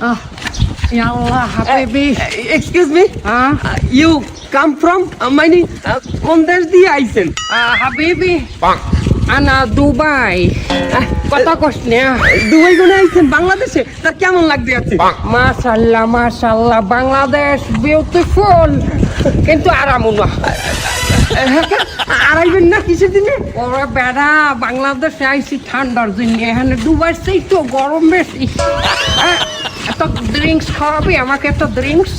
Ah, ya Allah, habibi. Excuse me Ah, you come from মানে uh, কোন দেশ দিয়ে আইছেন ah, habibi. Ana Dubai. কথা কস না দুবাই কোনে আইছেন বাংলাদেশে তা কেমন লাগতে আছে মাশাল্লাহ মাশাল্লাহ বাংলাদেশ বিউটিফুল কিন্তু আরাম না আড়াইবেন না কিসের দিনে ওরে বেড়া বাংলাদেশে আইসি ঠান্ডার জন্য এখানে দুবাই সেই তো গরম বেশি এত ড্রিঙ্কস খাওয়াবি? আমাকে একটা ড্রিঙ্কস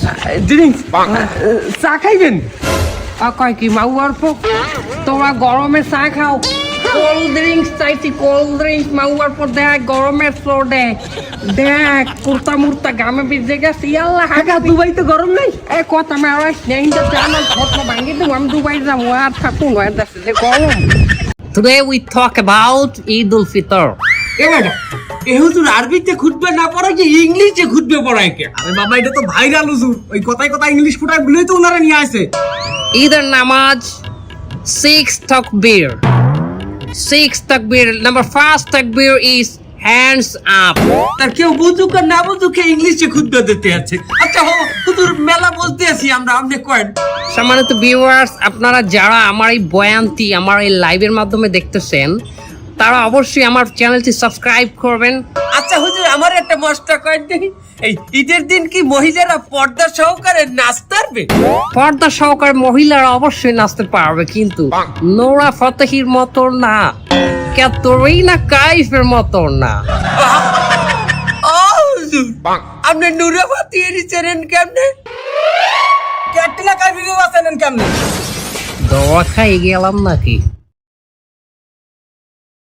ড্রিঙ্কস চা খাইবেন? কয় কি মাউয়ার পোক তোমরা গরমে চা খাও। কোল্ড ড্রিঙ্কস চাইছি কোল্ড ড্রিঙ্কস মাউয়ার পর দেখ গরমের ফ্লোর দেখ দেখ কুর্তা মুর্তা গামে ভিজে গেছে। ইয়াল্লা হাগা দুবাই তো গরম নাই? এ কথা মেরা স্নেহিত জানাল ঘটনা ভাঙি দেবো আমি দুবাই যাব আর থাকুন নয় দেশে যে গরম। Today we talk about Eid ul Fitr. এ বেটা এ আরবিতে খুঁজবে না পড়ায় কি ইংলিশে খুঁজবে পড়ায় কে আরে বাবা এটা তো ভাইরাল হুজুর ওই কথায় ইংলিশ ফুটায় গুলোই তো ওনারা নিয়ে আসে namaz, six takbir. Six takbir. Number first takbir is hands up. তার কেউ বুঝুক আর না বুঝুক ইংলিশে খুঁজবে দিতে আছে আচ্ছা হো হুজুর মেলা বলতে আছি আমরা আপনি কয়েন সম্মানিত ভিউয়ার্স আপনারা যারা আমার এই বয়ানটি আমার এই লাইভের মাধ্যমে দেখতেছেন তারা অবশ্যই আমার চ্যানেলটি সাবস্ক্রাইব করবেন। আচ্ছা হুজুর আমার একটা মশটা কয়েন এই ঈদের দিন কি মহিলারা পর্দা সহকারে নাচতে পারবে? পর্দা সহকারে মহিলারা অবশ্যই নাচতে পারবে কিন্তু নোরা ফতেহির মতো না। ক্যাতরিনা কাইফের মতো না। আপনি নুরাবাতি এর চেনেন কেমনে? ক্যাটরিনা কাইফকে বাঁচানেন কেমনে? দোয়া খাই গেলাম নাকি?